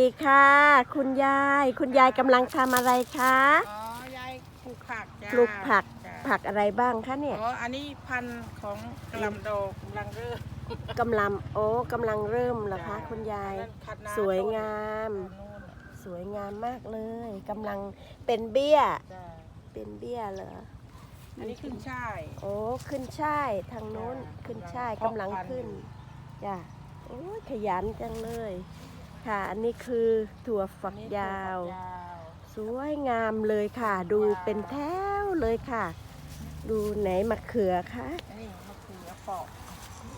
สวัสดีค่ะ คุณยาย คุณยายกำลังทำอะไรคะอ๋อยายปลูกผักจ้าปลูกผักจ้าผักอะไรบ้างคะเนี่ยอ๋ออันนี้พันธุ์ของกะหลำดอกกำลังเริ่มกำลังโอ้กำลังเริ่มเหรอคะจ้าคุณยาย อันนั้นคัดน้ำสวยงามต้นนู่นน่ะสวยงามมากเลยกำลังเป็นเบี้ย จ้าเป็นเบี้ยเหรออันนี้ขึ้นช่าย โอ้ขึ้นช่ายทางโน้นจ้าขึ้นช่ายกำกำลัลังงเพาะพันธุ์ขึ้นจ้ะโอ้ยขยันจังเลย ค่ะ อันนี้คือถั่วฝักยาวอันนี้ถั่ฝักยาว สวยงามเลยค่ะ ดูเป็นแถวเลยค่ะ ดูไหนมะเขือคะอันนี้มะเขือเปาะ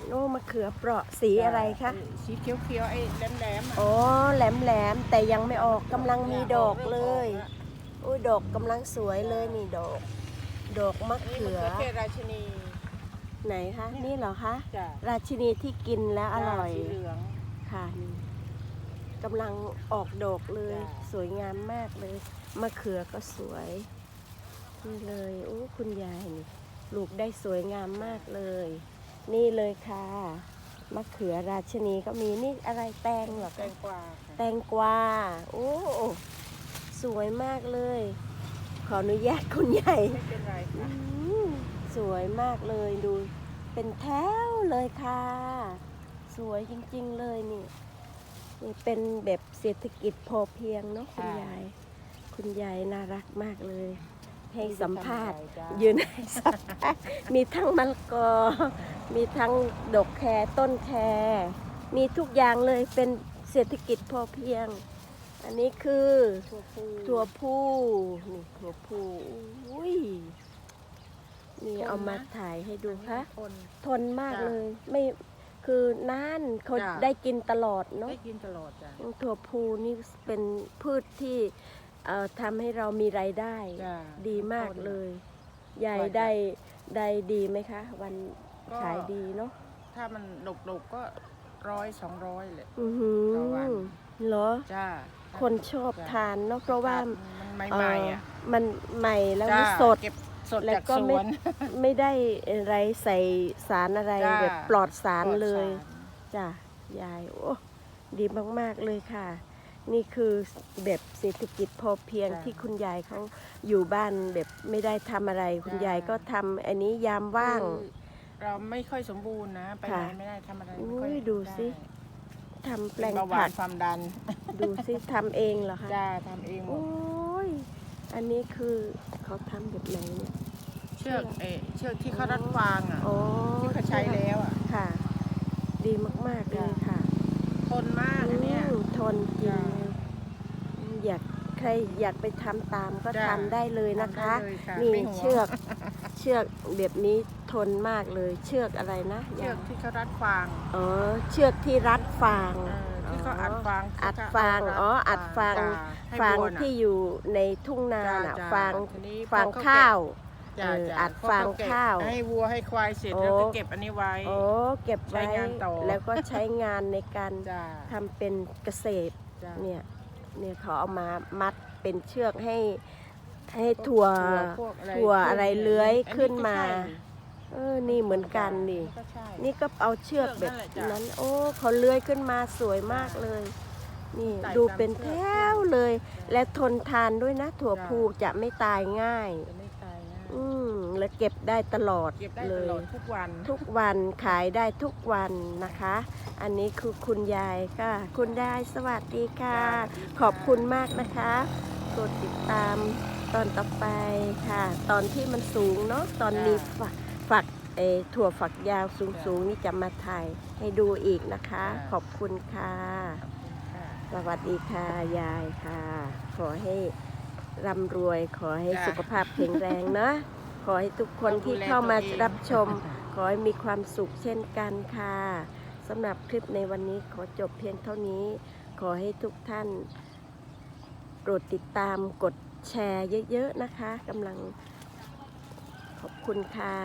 โอ้มะเขือเปราะสีอะไรคะ สีเขียวๆไอ้แหลมๆอะอ๋อแหลมแหลมๆแต่ยังไม่ออกกำลังมีดอกเลยนี่โอ้ยดอกกำลังสวยเลยนี่ดอก ดอกมะมะเขืเขืออเทศราชินีไหนคะ นี่เหรอคะจ้าราชินีที่กินแล้วอร่อยสีเหลืองค่ะนี่ กำลังออกดอกเลยจ้ะสวยงามมากเลย มะเขือก็สวย นี่เลยโอ้คุณยายนี่ปลูกได้สวยงามมากเลย นี่เลยค่ะ มะเขือราชนีก็มีนี่อะไรแตงเหรอแตคะงกวาค่ะแตงกวาโอ้สวยมากเลย ขออนุญาตคุณใหญ่ไม่เป็นไรอืค่ะมสวยมากเลยดูเป็นแถวเลยค่ะ สวยจริงๆเลยนี่ นี่เป็นแบบเศรษฐกิจพอเพียงเนาะคุณยาย คุณยายน่ารักมากเลย ให้สัมภาษณ์จ้ายืนให้สัมภาษณ์มีทั้งมะละกอ มีทั้งดอกแครต้นแครมีทุกอย่างเลยเป็นเศรษฐกิจพอเพียง อันนี้คือถั่วพูถั่วผู้นี่ถั่วผู้อุ้ยนี่เอามาถ่ายให้ดูค่ะคนทนมากจ้ะเลยไม่ คือนานเขาจ้ะ ได้กินตลอดเนาะได้กินตลอดจ้ะถั่วพูนี่เป็นพืชที่เอ่อทำให้เรามีรายได้ จ้ะ ดีมากต้นเลยยายว่าจะได้ได้ดีไหมคะ วันก็ ขายดีเนาะถ้ามันดกๆก็ร้อยสองร้อยเลย อือหือต่อวันเหรอ จ้าคนชอบจ้ะทานเนาะเพราะว่ามันเอ่ใหม่อๆอะมันใหม่แล้วจ้ามันสด เก็บ สดแล้วจากก็สไม่วน ไม่ได้อะไรใส่สารอะไรจ้าแบบปลอดสารเลย ปอดสจ้ะยายโอ้ดีมาก ๆ เลยค่ะ นี่คือแบบเศรษฐกิจพอเพียงที่คุณยายเขาอยู่บ้านแบบไม่ได้ทำอะไร คุณยายก็ทำอันนี้ยามว่าง คือเราไม่ค่อยสมบูรณ์นะ ไปไหนค่ะไม่ได้ทำอะไรอุ้ไม่ค่อยยดูสิไทำแปลเป็นงเบาหวาผันกความดันดูสิทำเองเหรอคะจ้าทำเองหมโอ้ดย อันนี้คือเขาทำแบบไหนเนี่ย เชือกเออเชือกที่เขารัดฟางอะอ๋อที่เขาใช้แล้วอะ ค่ะ ดีมากๆเลยค่ะทนมากอันเนี้ย อืมทนจริจ้ะงอยากใครอยากไปทำตามก็จ้ะทำได้เลยนะคะ ทำได้เลยค่ะนี่ไม่ห่วง เชือกเชือกแบบนี้ทนมากเลย เชือกอะไรนะเชือกที่เขารัดฟางอ๋อเชือกที่รัดฟาง เออ ที่เขาอัดฟางอัดฟางอ๋ออัดฟางจ้ะให้ฟางวัวน่ะที่อยู่ในทุ่งนาจ้ะน่ะจ้ะฟางทีนี้ฟางพอเขข้าวจ้ะเออจ้ะอัดพอฟางเขเก็บข้าวให้วัวให้ควายเสร็จโอ้แล้วก็เก็บอันนี้ไว้โอ้เก็บไว้ใช้งานต่อแล้วก็ใช้งานในการจ้าทำเป็นเกษตรจ้ะเนี่ยเนี่ยเขาเอามามัดเป็นเชือกให้ให้ถั่วพวกถั่วอะไรเลื้อยขึ้นมาอัก็ใช่ เออ นี่เหมือนกันนี่อัก็ใช่ นี่ก็เอาเชือกแบบเชือกนั่นแหละจ้ะนั้น โอ้เขาเลื้อยขึ้นมาสวยมากเลย นี่ไต่ดูตามเป็นเชืแถอก วเลย และทนทานด้วยนะ ถั่วจ้ะพูจะไม่ตายง่าย จะไม่ตายง่ายอืมและเก็บได้ตลอดเก็บได้เลตย ลอดทุกวัน ทุกวันขายได้ทุกวันนะคะ อันนี้คือคุณยายค่ะ คุณยายสวัสดีค่ะขอบคุณมากนะคะ กดติดตามตอนต่อไปค่ะ ตอนที่มันสูงเนาะตอนมีฝัก ฝักเออถั่วฝักยาวสูงๆนี่จะมาถ่ายให้ดูอีกนะคะ ขอบคุณค่ะขอบคุณค่ะสวัสดีค่ะยายค่ะ ขอให้ร่ำรวย ขอให้จ้ะสุขภาพแข็งแรงนะขอให้ทุกคนที่เข้ามารับชม ขอให้มีความสุขเช่นกันค่ะสำหรับคลิปในวันนี้ขอจบเพียงเท่านี้ ขอให้ทุกท่านโปรดติดตามกดแชร์เยอะ ๆ นะคะกำลังขอบคุณค่ะ